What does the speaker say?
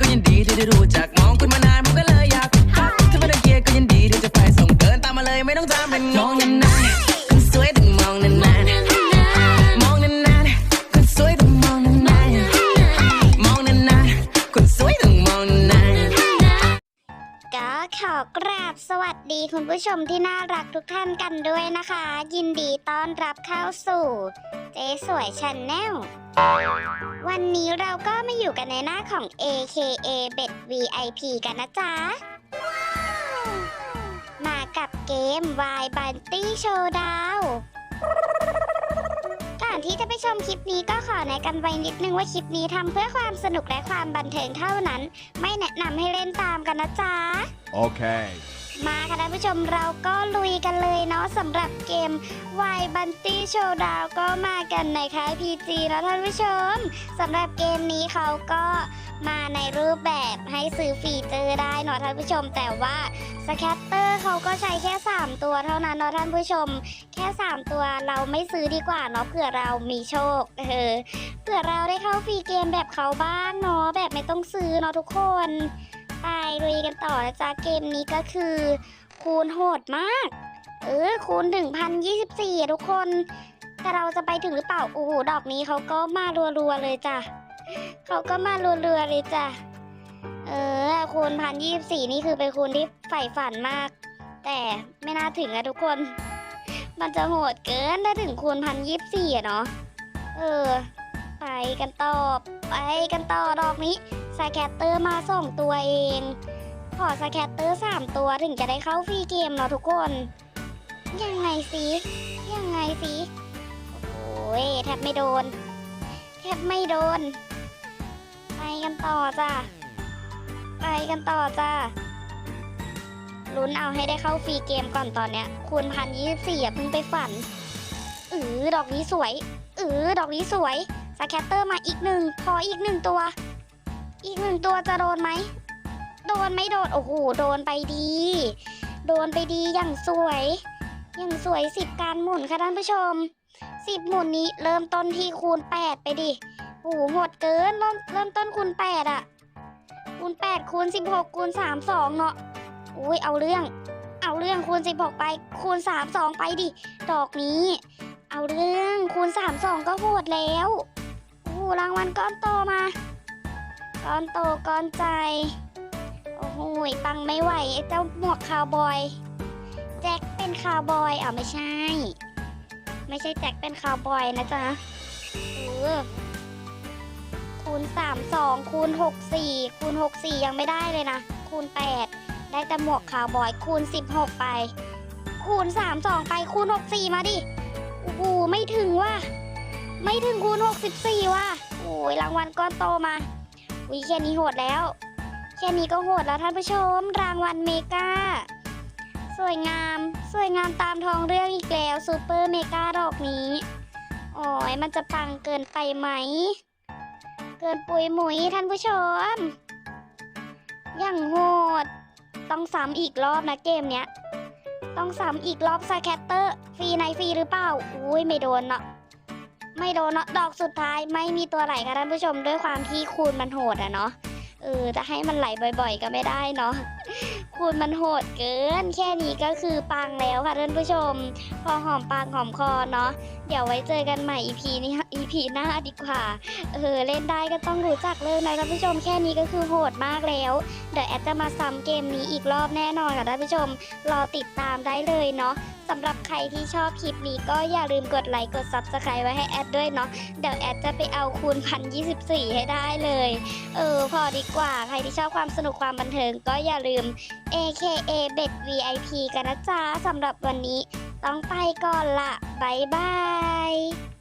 ก็ยินดีที่ได้รู้จักมองคุณมานานผมก็เลยอยากทักถ้าไม่ได้เกียก็ยินดีที่จะไปส่งเดินตามมาเลยไม่ต้องตามเป็นงงนานๆคนสวยต้องมองนานๆมองนานๆคนสวยต้องมองนานๆมองนานๆคนสวยต้องมองนาน ขอกราบสวัสดีคุณผู้ชมที่น่ารักทุกท่านกันด้วยนะคะ ยินดีต้อนรับเข้าสู่เจ๊สวยช n แนลวันนี้เราก็มาอยู่กันในหน้าของ AKA Bet VIP กันนะจ๊ะ มากับเกม Y b u n t y Showdown อนที่จะไปชมคลิปนี้ก็ขอแนะกันไว้นิดนึงว่าคลิปนี้ทำเพื่อความสนุกและความบันเทิงเท่านั้น ไม่แนะนำให้เล่นตามกันนะจ๊ะ Okay. มาค่ะท่านผู้ชมเราก็ลุยกันเลยเนาะสำหรับเกม Y b u n t y Showdown ก็มากันในค่าย PG แล้วท่านผู้ชมสำหรับเกมนี้เขาก็มาในรูปแบบให้ซื้อฟีเจอร์ได้เนาะท่านผู้ชมแต่ว่า สแคตเตอร์เขาก็ใช้แค่ 3 ตัวเท่านั้นเนาะท่านผู้ชม แค่ 3 ตัวเราไม่ซื้อดีกว่าเนาะเผื่อเรามีโชคเออเผื่อเราได้เข้าฟรีเกมแบบเขาบ้างเนาะแบบไม่ต้องซื้อเนาะทุกคนไปลุยกันต่อนะจ๊ะเกมนี้ก็คือ คูณโหดมาก เออคูณถึงพันยี่สิบสี่ทุกคน แต่เราจะไปถึงหรือเปล่าโอ้โหดอกนี้เขาก็มารัวๆเลยจ้ะเขาก็มารัวๆเลยจ้ะ เออคูณพันยี่สี่นี่คือเป็นคูณที่ใฝ่ฝันมาก แต่ไม่น่าถึงอะทุกคน มันจะโหดเกินถ้าถึงคูณพันยี่สี่อะเนาะเออ ไปกันต่อไปกันต่อดอกนี้สแคตเตอร์มาส่งตัวเอง ขอสแคตเตอร์สามตัวถึงจะได้เข้าฟรีเกมเนาะทุกคน ยังไงสิยังไงสิโอ้ยแทบไม่โดน แทบไม่โดน ไปกันต่อจ้ะ ไปกันต่อจ้ะลุ้นเอาให้ได้เข้าฟรีเกมก่อนตอนเนี้ย คูณพันยี่สิบสี่อย่าเพิ่งไปฝันอือดอกนี้สวยอือดอกนี้สวยสแคตเตอร์มาอีกหนึ่งขออีกหนึ่งตัว อีกหนึ่งตัวจะโดนไหม โดนไม่โดน โอ้โห โดนไปดี โดนไปดีอย่างสวย อย่างสวยสิบการหมุนค่ะท่านผู้ชมสิบหมุนนี้เริ่มต้นที่คูณแปดไปดิโอ้โหโหดเกินเริ่มเริ่มต้นคูณแปดอะ คูณแปดคูณสิบหกคูณสามสองเนาะอุ้ยเอาเรื่อง เอาเรื่องคูณสิบหกไป คูณสามสองไปดิ ดอกนี้ เอาเรื่องคูณสามสองก็โหดแล้วโอ้รางวัลก้อนโตมา ก้อนโตก้อนใจ โอ้โหยปังไม่ไหวไอ้เจ้าหมวกคาวบอย แจ็คเป็นคาวบอยอะไม่ใช่ ไม่ใช่แจ็คเป็นคาวบอยนะจ๊ะเออ คูณสามสองคูณหกสี่คูณหกสี่ยังไม่ได้เลยนะ คูณแปดได้แต่หมวกคาวบอยคูณสิบหกไป คูณสามสองไปคูณหกสี่มาดิโอ้โหไม่ถึงว่ะไม่ถึงคูณหกสิบสี่ว่ะโอ้ยรางวัลก้อนโตมาวิแค่นี้โหดแล้ว แค่นี้ก็โหดแล้วท่านผู้ชม รางวัลเมกาสวยงาม สวยงามตามทองเรื่องอีกแล้วซูเปอร์เมกาดอกนี้ โอ้ยมันจะปังเกินไปไหม เกินปุยหมุยท่านผู้ชม อย่างโหด ต้องซ้ำอีกรอบนะเกมเนี้ย ต้องซ้ำอีกรอบสแคตเตอร์ ฟรีในฟรีหรือเปล่า อุ้ยไม่โดนเนาะ ไม่โดนเนาะ ดอกสุดท้ายไม่มีตัวไหลค่ะท่านผู้ชมด้วยความที่คูณมันโหดอะเนาะ เออจะให้มันไหลบ่อย ๆ ก็ไม่ได้เนาะ คูณมันโหดเกิน แค่นี้ก็คือปังแล้วค่ะท่านผู้ชม พอหอมปากหอมคอเนาะเดี๋ยวไว้เจอกันใหม่ EP นี้ EP หน้าดีกว่า เออ เล่นได้ก็ต้องรู้จักเลยนะท่านผู้ชมแค่นี้ก็คือโหดมากแล้ว เดี๋ยวแอดจะมาซ้ำเกมนี้อีกรอบแน่นอนค่ะท่านผู้ชม รอติดตามได้เลยเนาะสำหรับใครที่ชอบคลิปนี้ก็อย่าลืมกดไลค์กด Subscribe ไว้ให้แอดด้วยเนาะเดี๋ยวแอดจะไปเอาคูณพันยีให้ได้เลย เออ พอดีกว่าใครที่ชอบความสนุกความบันเทิงก็อย่าลืม AKA Bet VIP กันนะจ๊ะสำหรับวันนี้ ต้องไปก่อนละบ๊ายบาย